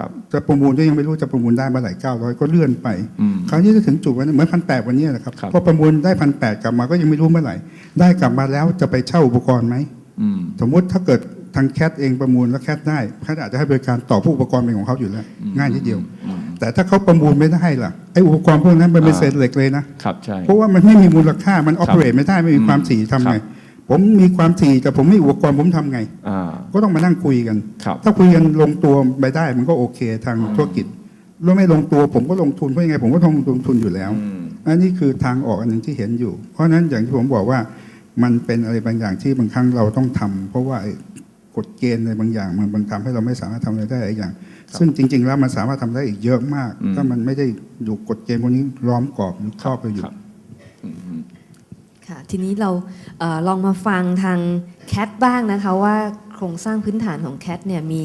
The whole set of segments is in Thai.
ครับจะประมูลก็ยังไม่รู้จะประมูลได้เมื่อไหร่เก้าร้อยก็เลื่อนไป อืม คราวนี้จะถึงจุดวันนี้เหมือนพันแปดวันนี้แหละครับครับ พอประมูลได้พันแปดกลับมาก็ยังไม่รู้เมื่อไหร่ ได้กลับมาแล้วจะไปเช่าอุปกรณ์ไหม อืม สมมุติถ้าเกิดทางแคทเองประมูลแล้วแคทได้แคทอาจจะให้บริการต่อผู้อุปกรณ์เป็นของเขาอยู่แล้ว ง่ายนิดเดียวอืมแต่ถ้าเขาประมูลไม่ได้ล่ะไอ้อุปกรณ์พวกนั้นมันเป็นอ่า เศษเหล็กเลยนะ ครับใช่ เพราะว่ามันไม่มีมูลค่ามันออ p เ r a t e ไม่ได้ไม่มีความถี่ทำไง ครับ ผมมีความถี่แต่ผมไม่มีอุปกรณ์ผมทำไงอ่าก็ต้องมานั่งคุยกันครับถ้าคุยกันลงตัวไปได้มันก็โอเคทางธุรกิจแล้วไม่ลงตัวผมก็ลงทุนเพราะยังไง ผมก็ต้องลงทุนอยู่แล้วอืมอันนี้คือทางออกอันหนึ่งที่เห็นอยู่ เพราะฉะนั้นอย่างที่ผมบอกว่ามันเป็นอะไรบางอย่างที่บางครั้งเราต้องทำเพราะว่าไอ้กฎเกณฑ์อะไรบางอย่าง มันมันทำให้เราไม่สามารถทำอะไรได้หลายอย่าง ซึ่งจริง ๆ แล้วมันสามารถทำได้อีกเยอะมากอืมถ้ามันไม่ได้อยู่กฎเกณฑ์พวกนี้ล้อมกรอบหรือครอบไปอยู่ครับอืม ค่ะทีนี้เราเออลองมาฟังทางแคทบ้างนะคะว่าโครงสร้างพื้นฐานของแคทเนี่ยมี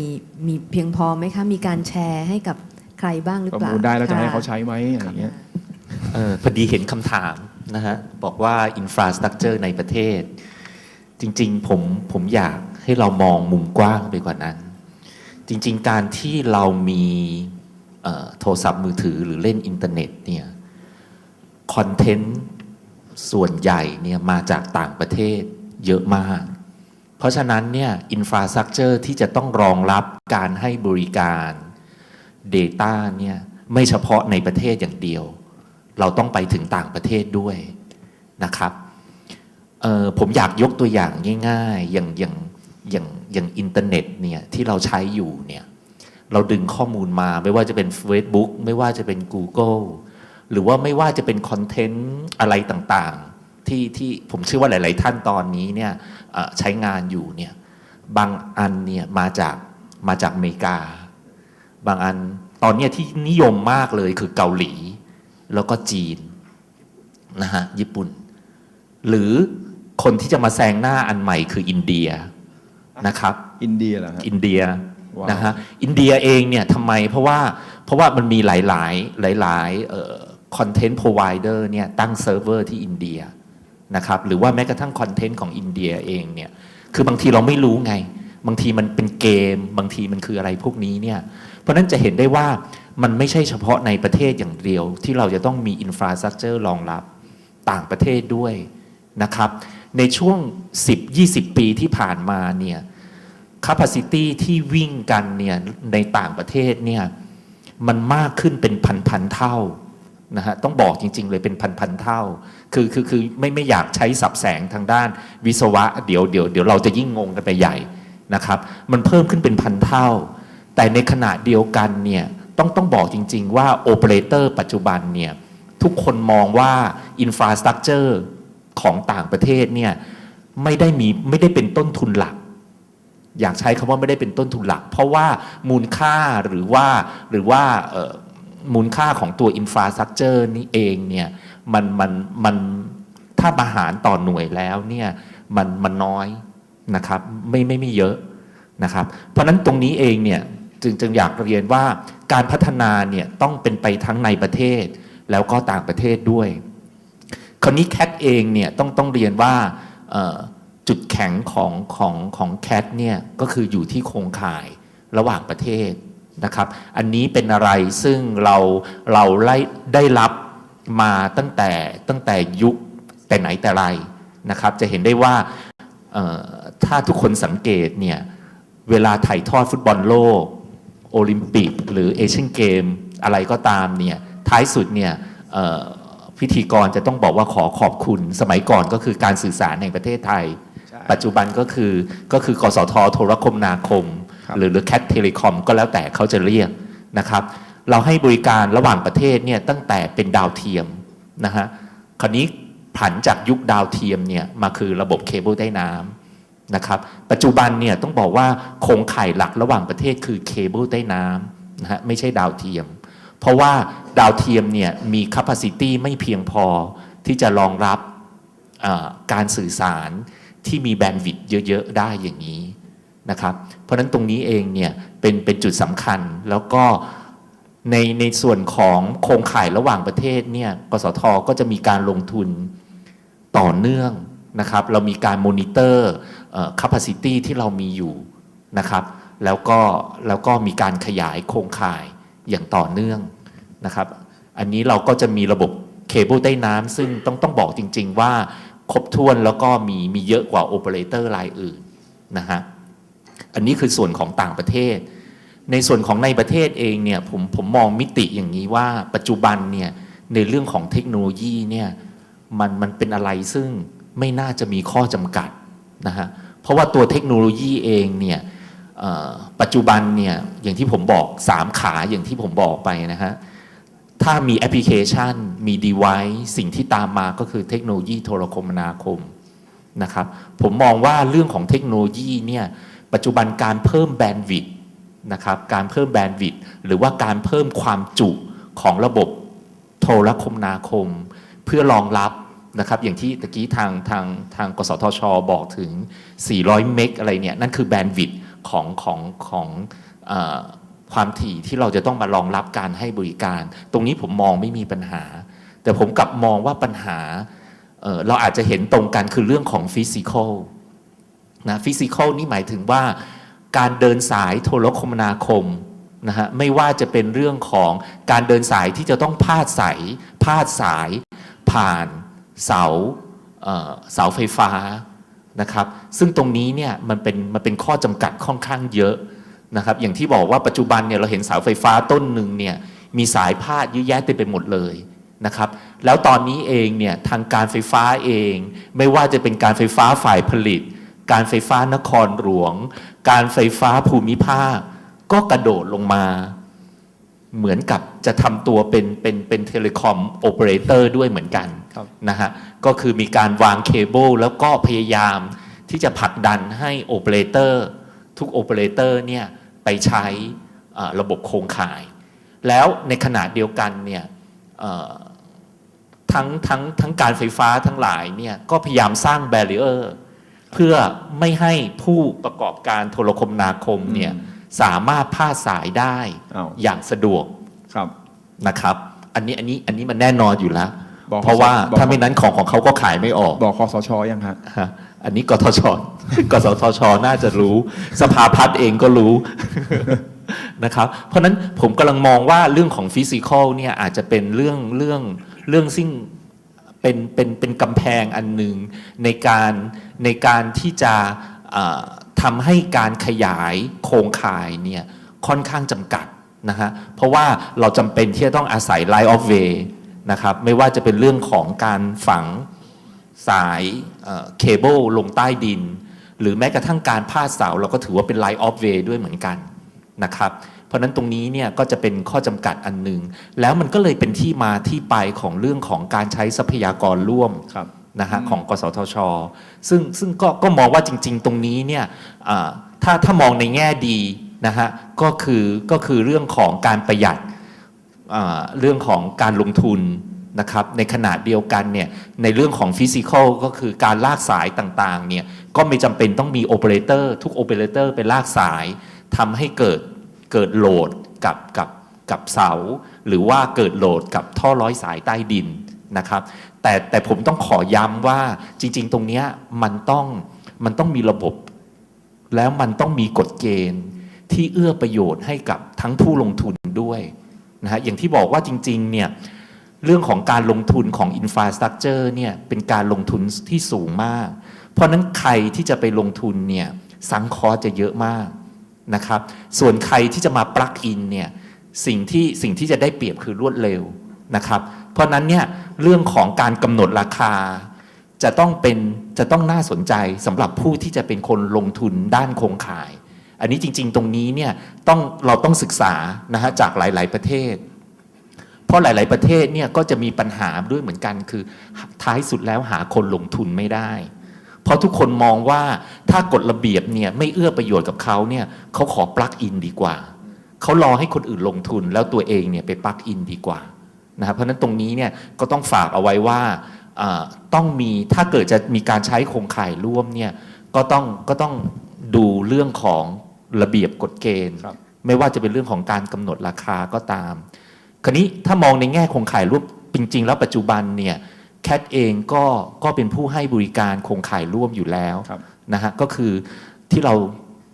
มีเพียงพอไหมคะ มีการแชร์ให้กับใครบ้างหรือประเปล่ามูลได้แล้วจะให้เขาค่ใช้ไหมอะไรเงี้ยเออพอดีเห็นคำถามนะฮะ บอกว่าอินฟราสตรักเจอร์ในประเทศ จริงๆผมผมอยากให้เรามองมุมกว้างไปกว่านั้น จริง ๆ การที่เรามีเอ่อโทรศัพท์มือถือหรือเล่นอินเทอร์เน็ตเนี่ยคอนเทนต์ ส่วนใหญ่เนี่ยมาจากต่างประเทศเยอะมาก เพราะฉะนั้นเนี่ยอินฟราสตรักเจอร์ที่จะต้องรองรับการให้บริการ Data เนี่ยไม่เฉพาะในประเทศอย่างเดียว เราต้องไปถึงต่างประเทศด้วยนะครับผมอยากยกตัวอย่างง่าย ๆ อย่างอย่างอย่างอย่างอินเทอร์เน็ตเนี่ยที่เราใช้อยู่เนี่ยเราดึงข้อมูลมาไม่ว่าจะเป็น Facebook ไม่ว่าจะเป็น Google หรือว่าไม่ว่าจะเป็นคอนเทนต์อะไรต่างๆ ที่ที่ผมเชื่อว่าหลาย ๆ ท่านตอนนี้เนี่ยเอ่อใช้งานอยู่เนี่ยบางอันเนี่ยมาจากมาจากอเมริกา บางอันตอนเนี้ยที่นิยมมากเลยคือเกาหลี แล้วก็จีนนะฮะญี่ปุ่น หรือคนที่จะมาแซงหน้าอันใหม่คืออินเดียนะครับ อินเดียเหรอฮะอินเดียว้าวนะฮะอินเดียเองเนี่ยทำไมเพราะว่าเพราะว่ามันมีหลาย ๆ หลาย ๆ คอนเทนต์พรอไวเดอร์เนี่ยตั้งเซิร์ฟเวอร์ที่อินเดียนะครับหรือว่าแม้กระทั่งคอนเทนต์ของอินเดียเองเนี่ยคือบางทีเราไม่รู้ไง บางทีมันเป็นเกม บางทีมันคืออะไรพวกนี้เนี่ยเพราะนั้นจะเห็นได้ว่ามันไม่ใช่เฉพาะในประเทศอย่างเดียว ที่เราจะต้องมีอินฟราสตรักเจอร์รองรับต่างประเทศด้วยนะครับ ในช่วง 10-20 ปีที่ผ่านมาเนี่ย capacity ที่วิ่งกันเนี่ยในต่างประเทศเนี่ยมันมากขึ้นเป็นพันๆเท่า นะฮะต้องบอกจริง ๆ เลยเป็นพันๆเท่า คือคือคือไม่ไม่อยากใช้สับแสงทางด้านวิศวะเดี๋ยวเดี๋ยวเดี๋ยวเราจะยิ่งงงกันไปใหญ่นะครับ มันเพิ่มขึ้นเป็นพันเท่า แต่ในขณะเดียวกันเนี่ยต้องต้องบอกจริง ๆ ว่าโอเปอเรเตอร์ปัจจุบันเนี่ยทุกคนมองว่าอินฟราสตรักเจอร์ของต่างประเทศเนี่ยไม่ได้มีไม่ได้เป็นต้นทุนหลัก อยากใช้คำว่าไม่ได้เป็นต้นทุนหลัก เพราะว่ามูลค่าหรือว่าหรือว่า มูลค่าของตัวอินฟราสตรักเจอร์นี่เองเนี่ยมันมันมันถ้ามาหารต่อหน่วยแล้วเนี่ยมันมันน้อยนะครับไม่ไม่ไม่เยอะนะครับ เพราะนั้นตรงนี้เองเนี่ยจึงจึงอยากเรียนว่าการพัฒนาเนี่ยต้องเป็นไปทั้งในประเทศ แล้วก็ต่างประเทศด้วย คราวนี้แคทเองเนี่ยต้องต้องเรียนว่าจุดแข็งของของของแคทเนี่ยก็คืออยู่ที่โครงข่ายระหว่างประเทศ นะครับ อันนี้เป็นอะไรซึ่งเราเราไล่ได้รับมาตั้งแต่ตั้งแต่ยุคแต่ไหนแต่ไรนะครับ จะเห็นได้ว่าเอ่อถ้าทุกคนสังเกตเนี่ยเวลาถ่ายทอดฟุตบอลโลก โอลิมปิก หรือเอเชียนเกมอะไรก็ตามเนี่ยท้ายสุดเนี่ยเอ่อพิธีกรจะต้องบอกว่าขอขอบคุณ สมัยก่อนก็คือการสื่อสารแห่งประเทศไทยใช่ปัจจุบันก็คือก็คือกสทโทรคมนาคมครับ หรือหรือแคทเทเลคอมก็แล้วแต่เขาจะเรียกนะครับ เราให้บริการระหว่างประเทศเนี่ยตั้งแต่เป็นดาวเทียมนะฮะคราวนี้ผันจากยุคดาวเทียมเนี่ยมาคือระบบเคเบิลใต้น้ำนะครับ ปัจจุบันเนี่ยต้องบอกว่าโครงข่ายหลักระหว่างประเทศคือเคเบิลใต้น้ำนะฮะไม่ใช่ดาวเทียม เพราะว่าดาวเทียมเนี่ยมี capacity ไม่เพียงพอที่จะรองรับการสื่อสารที่มีแบนด์วิดต์เยอะ ๆ ได้อย่างนี้ นะครับ เพราะนั้นตรงนี้เองเนี่ยเป็นเป็นจุดสำคัญแล้วก็ในในส่วนของโครงข่ายระหว่างประเทศเนี่ยกสทก็จะมีการลงทุนต่อเนื่องนะครับ เรามีการมอนิเตอร์ capacity ที่เรามีอยู่นะครับ แล้วก็แล้วก็มีการขยายโครงข่ายอย่างต่อเนื่องนะครับ อันนี้เราก็จะมีระบบเคเบิลใต้น้ำซึ่งต้องต้องบอกจริง ๆ ว่าครบถ้วนแล้วก็มีมีเยอะกว่าโอเปอเรเตอร์รายอื่นนะฮะ อันนี้คือส่วนของต่างประเทศ ในส่วนของในประเทศเองเนี่ยผมผมมองมิติอย่างนี้ว่าปัจจุบันเนี่ยในเรื่องของเทคโนโลยีเนี่ยมันมันเป็นอะไรซึ่งไม่น่าจะมีข้อจำกัดนะฮะเพราะว่าตัวเทคโนโลยีเองเนี่ยปัจจุบันเนี่ยอย่างที่ผมบอก 3 ขาอย่างที่ผมบอกไปนะฮะถ้ามีแอปพลิเคชัน มี device สิ่งที่ตามมาก็คือเทคโนโลยีโทรคมนาคมนะครับผมมองว่าเรื่องของเทคโนโลยีเนี่ย ปัจจุบันการเพิ่มแบนด์วิดต์นะครับการเพิ่มแบนด์วิดต์หรือว่าการเพิ่มความจุของระบบโทรคมนาคม เพื่อรองรับนะครับอย่างที่ตะกี้ทางทางทางกสทช บอกถึง 400 เมกอะไรเนี่ยนั่นคือแบนด์วิดต์ของของของอความถี่ที่เราจะต้องมารองรับการให้บริการ ตรงนี้ผมมองไม่มีปัญหา แต่ผมกลับมองว่าปัญหาเเราอาจจะเห็นตรงกันคือเรื่องของฟิสิกอล นะฟิสิกอลนี่หมายถึงว่าการเดินสายโทรคมนาคมนะฮะไม่ว่าจะเป็นเรื่องของการเดินสายที่จะต้องพาดสายพาดสาย ผ่านเสาเสาไฟฟ้านะครับซึ่งตรงนี้เนี่ยมันเป็นมันเป็นข้อจำกัดค่อนข้างเยอะนะครับอย่างที่บอกว่าปัจจุบันเนี่ยเราเห็นเสาไฟฟ้าต้นหนึ่งเนี่ยมีสายพาดเยอะแยะเต็มไปหมดเลยนะครับแล้วตอนนี้เองเนี่ยทางการไฟฟ้าเอง ไม่ว่าจะเป็นการไฟฟ้าฝ่ายผลิต การไฟฟ้านครหลวง การไฟฟ้าภูมิภาค ก็กระโดดลงมา เหมือนกับจะทำตัวเป็นเป็นเป็นเทเลคอมโอเปอเรเตอร์ด้วยเหมือนกันครับนะฮะก็คือมีการวางเคเบิลแล้วก็พยายามที่จะผลักดันให้โอเปอเรเตอร์ทุกโอเปอเรเตอร์เนี่ยไปใช้เอ่อระบบโครงข่าย แล้วในขณะเดียวกันเนี่ยเอ่อทั้งทั้งทั้งการไฟฟ้าทั้งหลายเนี่ยก็พยายามสร้างแบเรียร์ เพื่อไม่ให้ผู้ประกอบการโทรคมนาคมเนี่ยสามารถพาดสายได้อ้าวอย่างสะดวกครับนะครับ อันนี้อันนี้อันนี้มันแน่นอนอยู่แล้วบอกเพราะว่าบอกถ้าไม่นั้นของของเขาก็ขายไม่ออก บอกคอสชยังฮะฮะอันนี้กทชกสทชน่าจะรู้ สภาพัฒน์เองก็รู้นะครับเพราะฉะนั้นผมกำลังมองว่าเรื่องของฟิสิกอลเนี่ยอาจจะเป็นเรื่องเรื่องเรื่องซึ่ง เป็นเป็นเป็นกำแพงอันหนึ่งในการในการที่จะอ่าทำให้การขยายโครงข่ายเนี่ยค่อนข้างจำกัดนะฮะเพราะว่าเราจำเป็นที่จะต้องอาศัย Line of Way นะครับไม่ว่าจะเป็นเรื่องของการฝังสายเคเบิลลงใต้ดิน หรือแม้กระทั่งการพาดเสาเราก็ถือว่าเป็น Line of Way ด้วยเหมือนกันนะครับ เพราะฉะนั้นตรงนี้เนี่ยก็จะเป็นข้อจำกัดอันหนึ่งแล้วมันก็เลยเป็นที่มาที่ไปของเรื่องของการใช้ทรัพยากรร่วมครับนะฮะของกสทช ซึ่งซึ่งก็ก็มองว่าจริง ๆ ตรงนี้เนี่ยอ่าถ้าถ้ามองในแง่ดีนะฮะก็คือก็คือเรื่องของการประหยัดอ่าเรื่องของการลงทุนนะครับในขณะเดียวกันเนี่ยในเรื่องของฟิสิกอลก็คือการลากสายต่างๆเนี่ยก็ไม่จำเป็นต้องมีโอเปอเรเตอร์ทุกโอเปอเรเตอร์เป็นลากสายทำให้เกิด เกิดโหลดกับกับกับเสา หรือว่าเกิดโหลดกับท่อร้อยสายใต้ดินนะครับ แต่แต่ผมต้องขอย้ำว่าจริง ๆ ตรงนี้มันต้องมันต้องมีระบบ แล้วมันต้องมีกฎเกณฑ์ที่เอื้อประโยชน์ให้กับทั้งผู้ลงทุนด้วยนะฮะอย่างที่บอกว่าจริงๆเนี่ยเรื่องของการลงทุนของอินฟ a าสตรั c เจอร์เนี่ยเป็นการลงทุนที่สูงมาก เพราะนั้นใครที่จะไปลงทุนเนี่ยซังคอสจะเยอะมาก นะครับ ส่วนใครที่จะมาปลักอินเนี่ยสิ่งที่สิ่งที่จะได้เปรียบคือรวดเร็วนะครับ เพราะนั้นเนี่ยเรื่องของการกำหนดราคา จะต้องเป็นจะต้องน่าสนใจสำหรับผู้ที่จะเป็นคนลงทุนด้านโครงข่าย อันนี้จริง ๆ ตรงนี้เนี่ยต้องเราต้องศึกษานะฮะจากหลาย ๆ ประเทศ เพราะหลาย ๆ ประเทศเนี่ยก็จะมีปัญหาด้วยเหมือนกันคือท้ายสุดแล้วหาคนลงทุนไม่ได้ เพราะทุกคนมองว่าถ้ากฎระเบียบเนี่ยไม่เอื้อประโยชน์กับเขาเนี่ยเขาขอปลักอินดีกว่า เขารอให้คนอื่นลงทุนแล้วตัวเองเนี่ยไปปลักอินดีกว่านะครับเพราะฉะนั้นตรงนี้เนี่ยก็ต้องฝากเอาไว้ว่าอ่าต้องมีถ้าเกิดจะมีการใช้โครงข่ายร่วมเนี่ยก็ต้องก็ต้องดูเรื่องของระเบียบกฎเกณฑ์ครับไม่ว่าจะเป็นเรื่องของการกำหนดราคาก็ตาม คราวนี้ถ้ามองในแง่โครงข่ายร่วมจริง ๆ แล้วปัจจุบันเนี่ย แคทเองก็ก็เป็นผู้ให้บริการโครงข่ายร่วมอยู่แล้วครับนะฮะก็คือที่เรา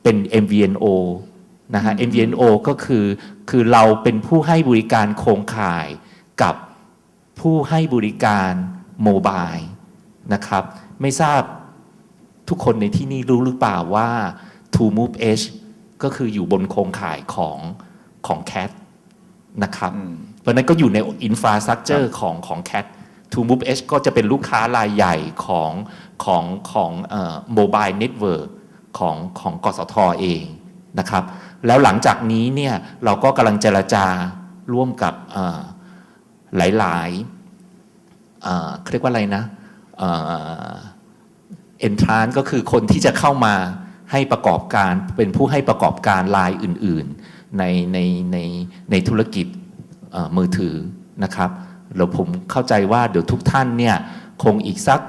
เป็น MVNO นะฮะ MVNO ก็คือคือเราเป็นผู้ให้บริการโครงข่ายกับผู้ให้บริการโมบายนะครับไม่ทราบทุกคนในที่นี้รู้หรือเปล่าว่า To Move Edge ก็คืออยู่บนโครงข่ายของของ CAT นะครับอืมเพราะฉะนั้นก็อยู่ในอินฟราสตรักเจอร์ของของ CAT To Move Edge ก็จะเป็นลูกค้ารายใหญ่ของของของโมบายเน็ตเวิร์กของของกสทเองนะครับ แล้วหลังจากนี้เนี่ยเราก็กำลังเจรจาร่วมกับหลายๆเขาเรียกว่าอะไรนะเอ็นทรานก็คือคนที่จะเข้ามาให้ประกอบการเป็นผู้ให้ประกอบการรายอื่น ๆ ในในในในธุรกิจมือถือนะครับ แล้วผมเข้าใจว่าเดี๋ยวทุกท่านเนี่ยคงอีกสัก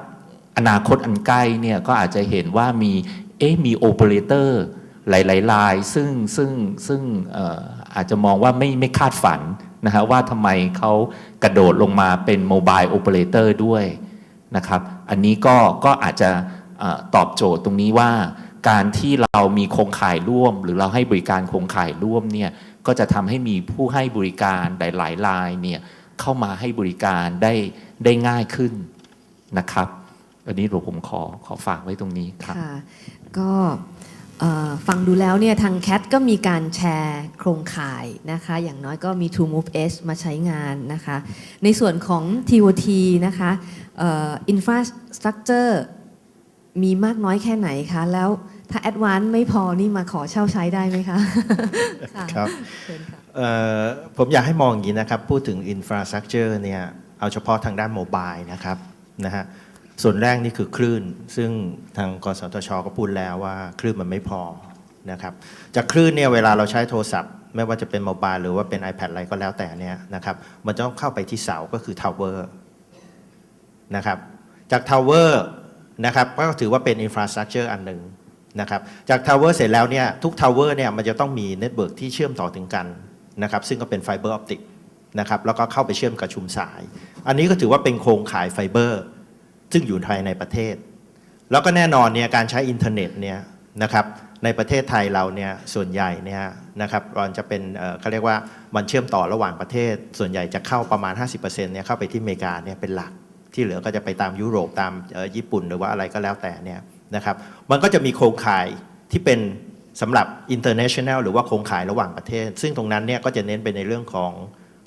อนาคตอันใกล้เนี่ยก็อาจจะเห็นว่ามีเอ๊ะมีโอเปอเรเตอร์หลายๆราย ซึ่งซึ่งซึ่งอ่ออาจจะมองว่าไม่ไม่คาดฝันนะฮะว่าทำไมเขากระโดดลงมาเป็นโมบายโอเปอเรเตอร์ด้วยนะครับ อันนี้ก็ก็อาจจะออตอบโจทย์ตรงนี้ว่า การที่เรามีโครงข่ายร่วม หรือเราให้บริการโครงข่ายร่วมเนี่ยก็จะทำให้มีผู้ให้บริการหลายๆรายเนี่ย เข้ามาให้บริการได้ได้ง่ายขึ้นนะครับ อันนี้เดี๋ยวผมขอขอฝากไว้ตรงนี้ครับค่ะก็เอ่อฟังดูแล้วเนี่ยทางแคทก็มีการแชร์โครงข่ายนะคะ อย่างน้อยก็มี To Move S มาใช้งานนะคะ ในส่วนของ TOT นะคะเอ่อ Infrastructure มีมากน้อยแค่ไหนคะ แล้วถ้า Advance ไม่พอนี่มาขอเช่าใช้ได้ไหมคะะครับเชิญค่ะเอ่อ ผมอยากให้มองอย่างนี้นะครับ พูดถึง infrastructure เนี่ยเอาเฉพาะทางด้านโมบายนะครับนะฮะส่วนแรกนี่คือคลื่น ซึ่งทางกสทช ก็พูดแล้วว่าคลื่นมันไม่พอนะครับจากคลื่นเนี่ยเวลาเราใช้โทรศัพท์ ไม่ว่าจะเป็นโมบายหรือว่าเป็น iPad อะไรก็แล้วแต่เนี่ยนะครับมันจะต้องเข้าไปที่เสาก็คือทาวเวอร์นะครับจากทาวเวอร์นะครับก็ถือว่าเป็น infrastructure อันหนึ่งนะครับจากทาวเวอร์เสร็จแล้วเนี่ยทุกทาวเวอร์เนี่ยมันจะต้องมีเน็ตเวิร์กที่เชื่อมต่อถึงกัน นะครับซึ่งก็เป็นไฟเบอร์ออปติกนะครับแล้วก็เข้าไปเชื่อมกับชุมสาย อันนี้ก็ถือว่าเป็นโครงข่ายไฟเบอร์ ซึ่งอยู่ภายในประเทศ แล้วก็แน่นอนเนี่ยการใช้อินเทอร์เน็ตเนี่ยนะครับในประเทศไทยเราเนี่ยส่วนใหญ่เนี่ยนะครับมันจะเป็นเขาเรียกว่ามันเชื่อมต่อระหว่างประเทศ ส่วนใหญ่จะเข้าประมาณ 50%เนี่ยเข้าไปที่อเมริกาเนี่ยเป็นหลัก ที่เหลือก็จะไปตามยุโรปตามญี่ปุ่นหรือว่าอะไรก็แล้วแต่เนี่ยนะครับมันก็จะมีโครงข่ายที่เป็น สำหรับ international หรือว่าโครงข่ายระหว่างประเทศ ซึ่งตรงนั้นเนี่ยก็จะเน้นไปในเรื่องของ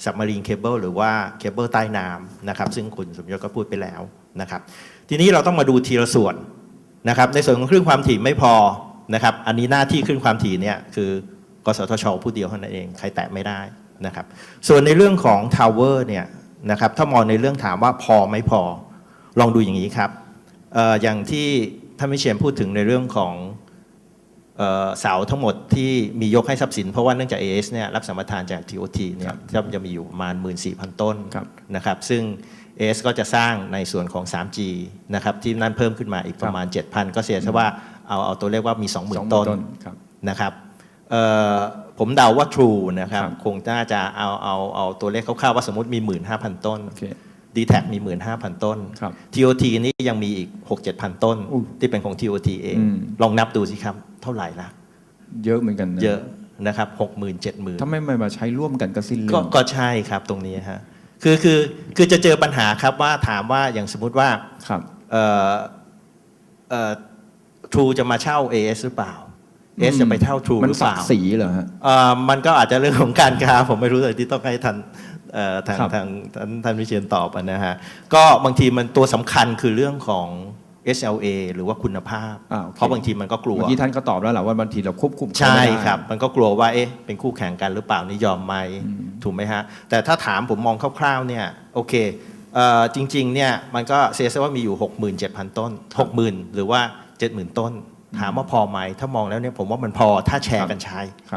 submarine cable หรือว่าเคเบิลใต้น้ำนะครับ ซึ่งคุณสมยศก็พูดไปแล้วนะครับ ทีนี้เราต้องมาดูทีละส่วนนะครับ ในส่วนของคลื่นความถี่ไม่พอนะครับ อันนี้หน้าที่คลื่นความถี่เนี่ยคือกสทช ผู้เดียวเท่านั้นเอง ใครแตะไม่ได้นะครับ ส่วนในเรื่องของทาวเวอร์เนี่ยนะครับ ถ้ามองในเรื่องถามว่าพอไม่พอ ลองดูอย่างนี้ครับอออย่างที่ท่านวิเชียนพูดถึงในเรื่องของ เอ่อเสาทั้งหมดที่มียกให้ทรัพย์สิน เพราะว่าเนื่องจาก AS เนี่ยรับสัมปทานจาก TOT เนี่ยจะจะมีอยู่ประมาณ 14,000 ต้นครับนะครับซึ่ง AS ก็จะสร้างในส่วนของ 3G นะครับที่นั่นเพิ่มขึ้นมาอีกประมาณ 7,000 ก็เสียซะว่าเอาเอาตัวเลขว่ามีสองห20,000มื่ต้นครับนะครับเอ่อผมเดาว่า True นะครับครับคงน่าจะเอาเอาเอาตัวเลขคร่าวๆว่าสมมติมี 15,000 ต้นโอเค d t แทมี 15,000 ต้น ครับ TOT นี่ยังมีอีก 6-7,000ต้นอู้ที่เป็นของ TOT เอง อืม ลองนับดูสิครับ เท่าไหร่ละเยอะเหมือนกันนเยอะนะครับ60,000 70,000 ถ้าไม่มาใช้ร่วมกันก็สิ้นเรื่ก็อง ก็ใช่ครับตรงนี้ฮะคือคือคือจะเจอปัญหาครับว่าถามว่าอย่างสมมุติว่าครับ เอ่อเอ่อ True จะมาเช่า AS หรือเปล่า AS จะไปเช่า True มันหรือเปศักล่าดิ์ศรีเหรอฮะเอ่อมันก็อาจจะเรื่องของการค้าผมไม่รู้เลยที่ต้องให้ท่านเอ่อทางครับทางท่านท่านวิเชียนตอบอะนะฮะก็บางทีมันตัวสำคัญคือเรื่องของ SLA หรือว่าคุณภาพอ่าโอเคเพราะบางทีมันก็กลัวเมื่อกี้ท่านก็ตอบแล้วแหละว่าบางทีเราควบคุมเขาใช่ไม่ได้ครับ มันก็กลัวว่าเอ๊ะเป็นคู่แข่งกันหรือเปล่านี่ยอมไหมอืมถูกไหมฮะ แต่ถ้าถามผมมองคร่าวๆเนี่ยโอเคเอ่อจริงๆเนี่ยมันก็เสียซะว่ามีอยู่ 67,000 ต้น 60,000 หรือว่า 70,000 ต้น ถามว่าพอไหมถ้ามองแล้วเนี่ยผมว่ามันพอถ้าแชร์กันใช้ครับ